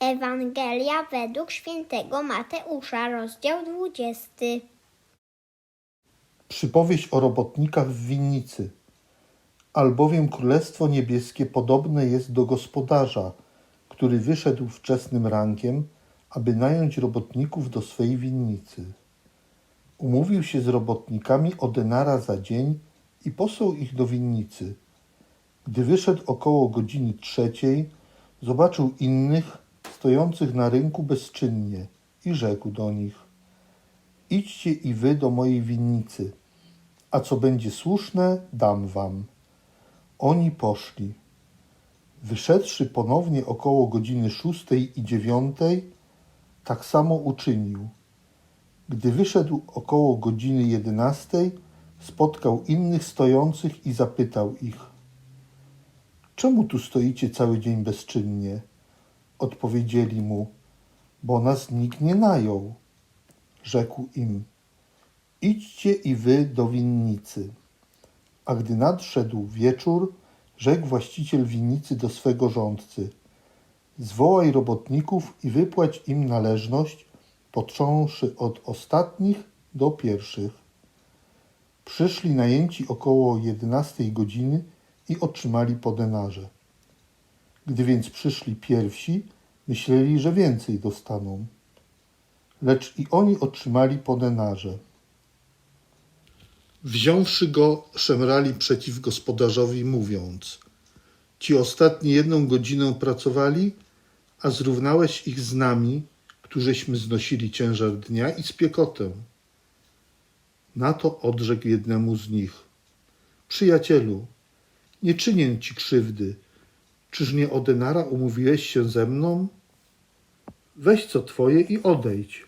Ewangelia według świętego Mateusza, rozdział 20. Przypowieść o robotnikach w winnicy. Albowiem Królestwo Niebieskie podobne jest do gospodarza, który wyszedł wczesnym rankiem, aby nająć robotników do swej winnicy. Umówił się z robotnikami o denara za dzień i posłał ich do winnicy. Gdy wyszedł około godziny trzeciej, zobaczył innych stojących na rynku bezczynnie i rzekł do nich: Idźcie i wy do mojej winnicy, a co będzie słuszne, dam wam. Oni poszli. Wyszedłszy ponownie około godziny szóstej i dziewiątej, tak samo uczynił. Gdy wyszedł około godziny jedenastej, spotkał innych stojących i zapytał ich: Czemu tu stoicie cały dzień bezczynnie? Odpowiedzieli mu: Bo nas nikt nie najął. Rzekł im: Idźcie i wy do winnicy. A gdy nadszedł wieczór, rzekł właściciel winnicy do swego rządcy: Zwołaj robotników i wypłać im należność, począwszy od ostatnich do pierwszych. Przyszli najęci około jedenastej godziny i otrzymali po denarze. Gdy więc przyszli pierwsi, myśleli, że więcej dostaną. Lecz i oni otrzymali po denarze. Wziąwszy go, szemrali przeciw gospodarzowi, mówiąc: Ci ostatni jedną godzinę pracowali, a zrównałeś ich z nami, którzyśmy znosili ciężar dnia i spiekotę. Na to odrzekł jednemu z nich: Przyjacielu, nie czynię ci krzywdy. Czyż nie o denara umówiłeś się ze mną? Weź co twoje i odejdź.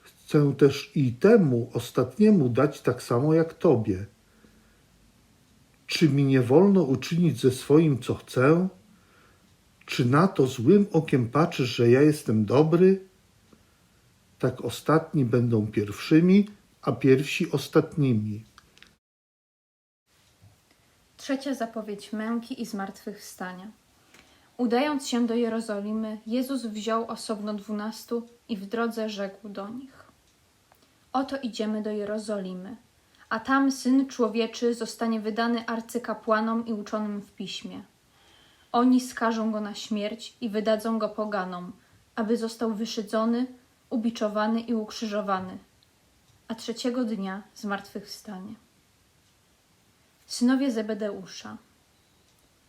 Chcę też i temu ostatniemu dać tak samo jak tobie. Czy mi nie wolno uczynić ze swoim, co chcę? Czy na to złym okiem patrzysz, że ja jestem dobry? Tak ostatni będą pierwszymi, a pierwsi ostatnimi. Trzecia zapowiedź męki i zmartwychwstania. Udając się do Jerozolimy, Jezus wziął osobno dwunastu i w drodze rzekł do nich: Oto idziemy do Jerozolimy, a tam syn człowieczy zostanie wydany arcykapłanom i uczonym w piśmie. Oni skażą go na śmierć i wydadzą go poganom, aby został wyszydzony, ubiczowany i ukrzyżowany, a trzeciego dnia zmartwychwstanie. Synowie Zebedeusza.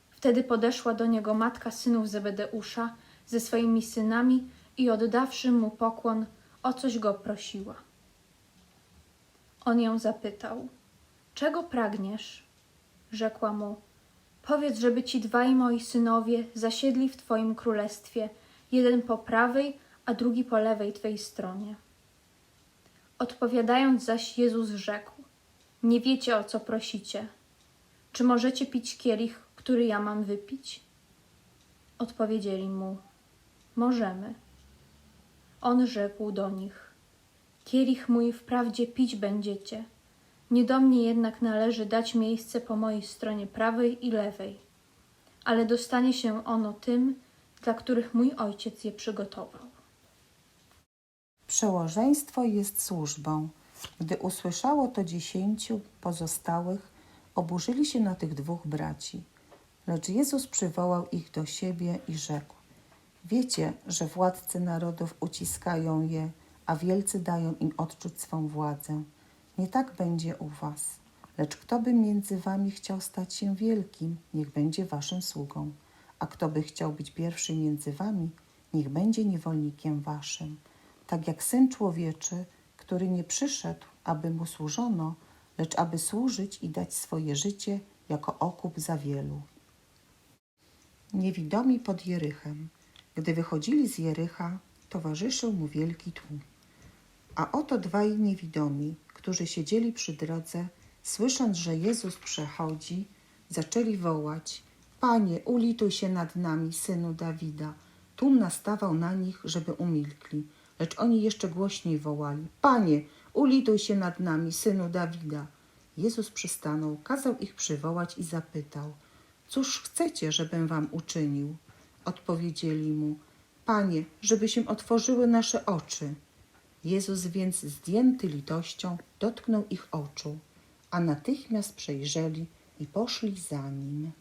Wtedy podeszła do niego matka synów Zebedeusza ze swoimi synami i oddawszy mu pokłon, o coś go prosiła. On ją zapytał: Czego pragniesz? Rzekła mu: Powiedz, żeby ci dwaj moi synowie zasiedli w twoim królestwie, jeden po prawej, a drugi po lewej twej stronie. Odpowiadając zaś Jezus rzekł: Nie wiecie o co prosicie. Czy możecie pić kielich, który ja mam wypić? Odpowiedzieli mu: Możemy. On rzekł do nich: Kielich mój wprawdzie pić będziecie, nie do mnie jednak należy dać miejsce po mojej stronie prawej i lewej, ale dostanie się ono tym, dla których mój ojciec je przygotował. Przełożeństwo jest służbą. Gdy usłyszało to dziesięciu pozostałych, oburzyli się na tych dwóch braci. Lecz Jezus przywołał ich do siebie i rzekł: Wiecie, że władcy narodów uciskają je, a wielcy dają im odczuć swą władzę. Nie tak będzie u was. Lecz kto by między wami chciał stać się wielkim, niech będzie waszym sługą. A kto by chciał być pierwszy między wami, niech będzie niewolnikiem waszym. Tak jak syn człowieczy, który nie przyszedł, aby mu służono, lecz aby służyć i dać swoje życie jako okup za wielu. Niewidomi pod Jerychem. Gdy wychodzili z Jericha, towarzyszył mu wielki tłum. A oto dwaj niewidomi, którzy siedzieli przy drodze, słysząc, że Jezus przechodzi, zaczęli wołać: Panie, ulituj się nad nami, synu Dawida. Tłum nastawał na nich, żeby umilkli, lecz oni jeszcze głośniej wołali: Panie, ulituj się nad nami, synu Dawida. Jezus przystanął, kazał ich przywołać i zapytał: Cóż chcecie, żebym wam uczynił? Odpowiedzieli mu: Panie, żeby się otworzyły nasze oczy. Jezus więc zdjęty litością dotknął ich oczu, a natychmiast przejrzeli i poszli za nim.